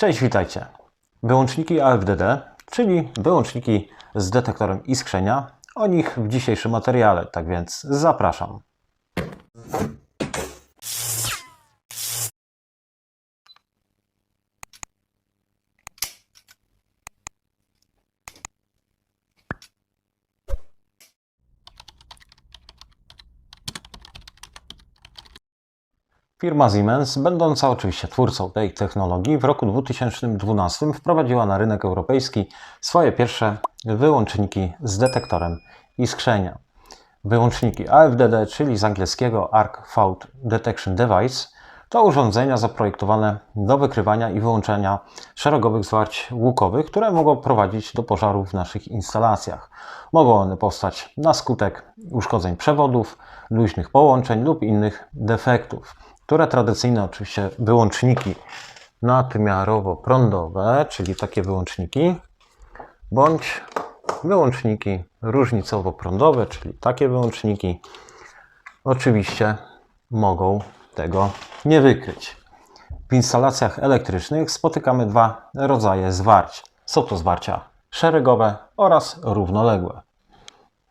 Cześć, witajcie. Wyłączniki AFDD, czyli wyłączniki z detektorem iskrzenia, o nich w dzisiejszym materiale, tak więc zapraszam. Firma Siemens, będąca oczywiście twórcą tej technologii, w roku 2012 wprowadziła na rynek europejski swoje pierwsze wyłączniki z detektorem iskrzenia. Wyłączniki AFDD, czyli z angielskiego Arc Fault Detection Device, to urządzenia zaprojektowane do wykrywania i wyłączenia szeregowych zwarć łukowych, które mogą prowadzić do pożarów w naszych instalacjach. Mogą one powstać na skutek uszkodzeń przewodów, luźnych połączeń lub innych defektów, które tradycyjne oczywiście wyłączniki nadmiarowo-prądowe, czyli takie wyłączniki, bądź wyłączniki różnicowo-prądowe, czyli takie wyłączniki, oczywiście mogą tego nie wykryć. W instalacjach elektrycznych spotykamy dwa rodzaje zwarć. Są to zwarcia szeregowe oraz równoległe.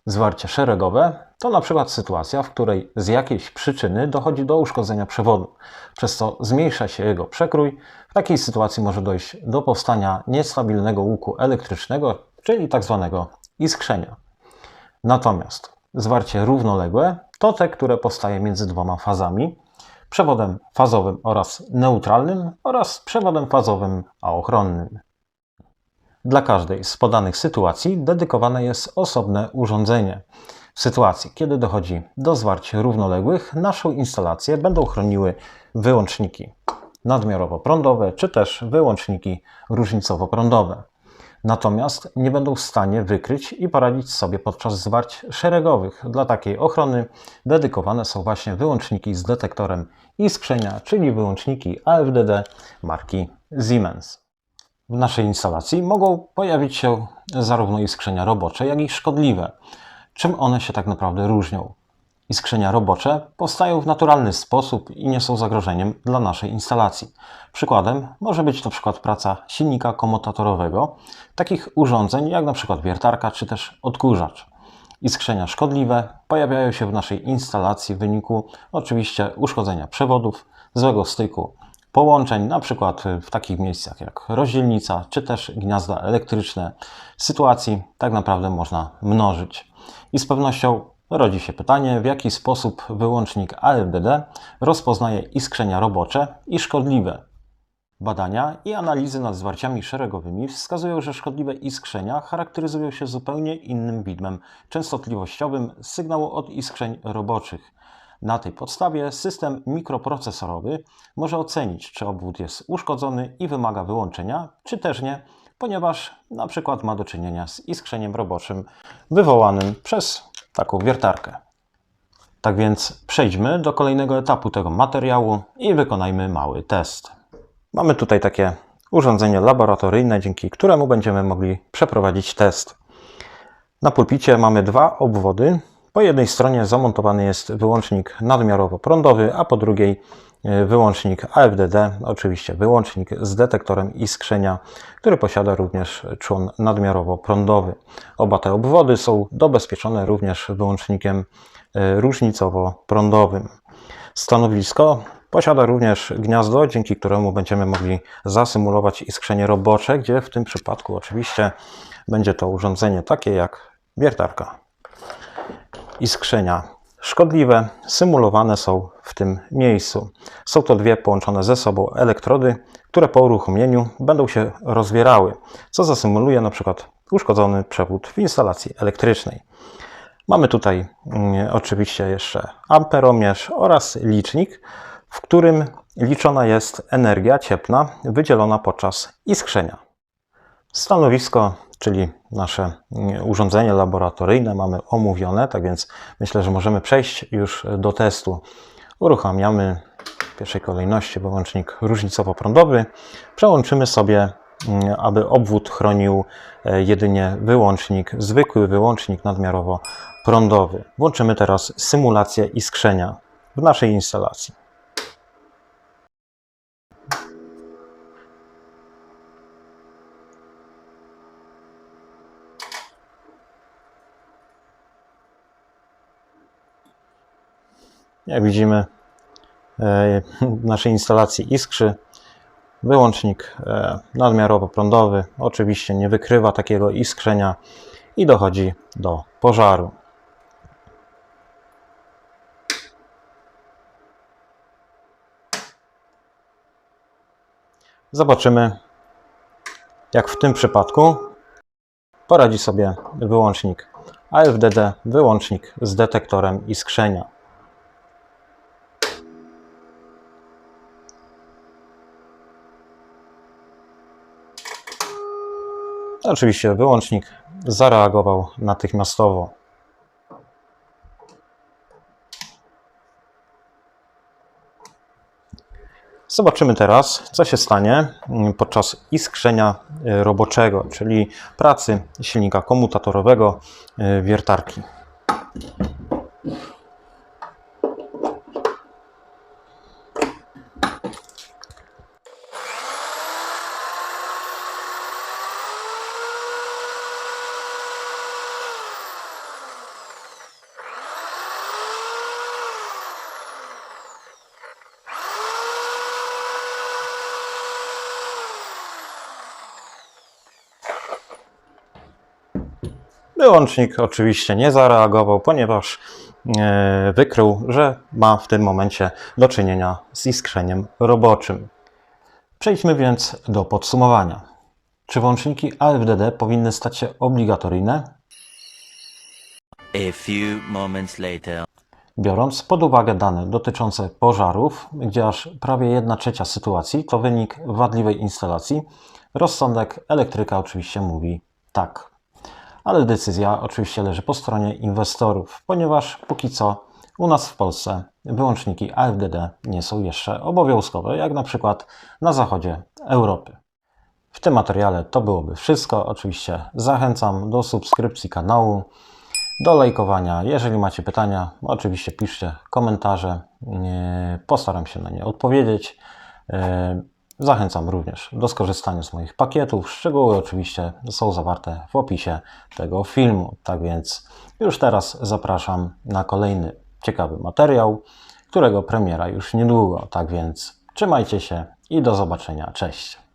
Zwarcie szeregowe to na przykład sytuacja, w której z jakiejś przyczyny dochodzi do uszkodzenia przewodu, przez co zmniejsza się jego przekrój. W takiej sytuacji może dojść do powstania niestabilnego łuku elektrycznego, czyli tak zwanego iskrzenia. Natomiast zwarcie równoległe to te, które powstaje między dwoma fazami, przewodem fazowym oraz neutralnym oraz przewodem fazowym a ochronnym. Dla każdej z podanych sytuacji dedykowane jest osobne urządzenie. W sytuacji, kiedy dochodzi do zwarć równoległych, naszą instalację będą chroniły wyłączniki nadmiarowo-prądowe czy też wyłączniki różnicowo-prądowe. Natomiast nie będą w stanie wykryć i poradzić sobie podczas zwarć szeregowych. Dla takiej ochrony dedykowane są właśnie wyłączniki z detektorem iskrzenia, czyli wyłączniki AFDD marki Siemens. W naszej instalacji mogą pojawić się zarówno iskrzenia robocze, jak i szkodliwe. Czym one się tak naprawdę różnią? Iskrzenia robocze powstają w naturalny sposób i nie są zagrożeniem dla naszej instalacji. Przykładem może być na przykład praca silnika komutatorowego, takich urządzeń jak na przykład wiertarka czy też odkurzacz. Iskrzenia szkodliwe pojawiają się w naszej instalacji w wyniku oczywiście uszkodzenia przewodów, złego styku połączeń, na przykład w takich miejscach jak rozdzielnica czy też gniazda elektryczne. Sytuacji tak naprawdę można mnożyć. I z pewnością rodzi się pytanie, w jaki sposób wyłącznik AFDD rozpoznaje iskrzenia robocze i szkodliwe. Badania i analizy nad zwarciami szeregowymi wskazują, że szkodliwe iskrzenia charakteryzują się zupełnie innym widmem częstotliwościowym sygnału od iskrzeń roboczych. Na tej podstawie system mikroprocesorowy może ocenić, czy obwód jest uszkodzony i wymaga wyłączenia, czy też nie, ponieważ na przykład ma do czynienia z iskrzeniem roboczym wywołanym przez taką wiertarkę. Tak więc przejdźmy do kolejnego etapu tego materiału i wykonajmy mały test. Mamy tutaj takie urządzenie laboratoryjne, dzięki któremu będziemy mogli przeprowadzić test. Na pulpicie mamy dwa obwody. Po jednej stronie zamontowany jest wyłącznik nadmiarowo-prądowy, a po drugiej e, wyłącznik AFDD, oczywiście wyłącznik z detektorem iskrzenia, który posiada również człon nadmiarowo-prądowy. Oba te obwody są dobezpieczone również wyłącznikiem e, różnicowo-prądowym. Stanowisko posiada również gniazdo, dzięki któremu będziemy mogli zasymulować iskrzenie robocze, gdzie w tym przypadku oczywiście będzie to urządzenie takie jak wiertarka iskrzenia szkodliwe symulowane są w tym miejscu. Są to dwie połączone ze sobą elektrody, które po uruchomieniu będą się rozwierały, co zasymuluje przykład uszkodzony przewód w instalacji elektrycznej. Mamy tutaj mm, oczywiście jeszcze amperomierz oraz licznik, w którym liczona jest energia cieplna wydzielona podczas iskrzenia. Stanowisko, czyli nasze urządzenie laboratoryjne mamy omówione, tak więc myślę, że możemy przejść już do testu. Uruchamiamy w pierwszej kolejności wyłącznik różnicowo-prądowy. Przełączymy sobie, mm, aby obwód chronił e, jedynie wyłącznik, zwykły wyłącznik nadmiarowo-prądowy. Włączymy teraz symulację iskrzenia w naszej instalacji. Jak widzimy, e, w naszej instalacji iskrzy. Wyłącznik e, nadmiarowo prądowy oczywiście nie wykrywa takiego iskrzenia i dochodzi do pożaru. Zobaczymy, jak w tym przypadku poradzi sobie wyłącznik AFDD, wyłącznik z detektorem iskrzenia. Oczywiście wyłącznik zareagował natychmiastowo. Zobaczymy teraz, co się stanie podczas iskrzenia y, roboczego, czyli pracy silnika komutatorowego y, wiertarki. Wyłącznik oczywiście nie zareagował, ponieważ e, wykrył, że ma w tym momencie do czynienia z iskrzeniem roboczym. Przejdźmy więc do podsumowania. Czy włączniki AFDD powinny stać się obligatoryjne? A few moments later. Biorąc pod uwagę dane dotyczące pożarów, gdzie aż prawie 1 trzecia sytuacji to wynik wadliwej instalacji, rozsądek elektryka oczywiście mówi tak. Ale decyzja oczywiście leży po stronie inwestorów, ponieważ póki co u nas w Polsce wyłączniki AFDD nie są jeszcze obowiązkowe, jak na przykład na zachodzie Europy. W tym materiale to byłoby wszystko. Oczywiście zachęcam do subskrypcji kanału, do lajkowania. Jeżeli macie pytania, oczywiście piszcie komentarze. Postaram się na nie odpowiedzieć. Zachęcam również do skorzystania z moich pakietów. Szczegóły oczywiście są zawarte w opisie tego filmu. Tak więc już teraz zapraszam na kolejny ciekawy materiał, którego premiera już niedługo. Tak więc trzymajcie się i do zobaczenia. Cześć.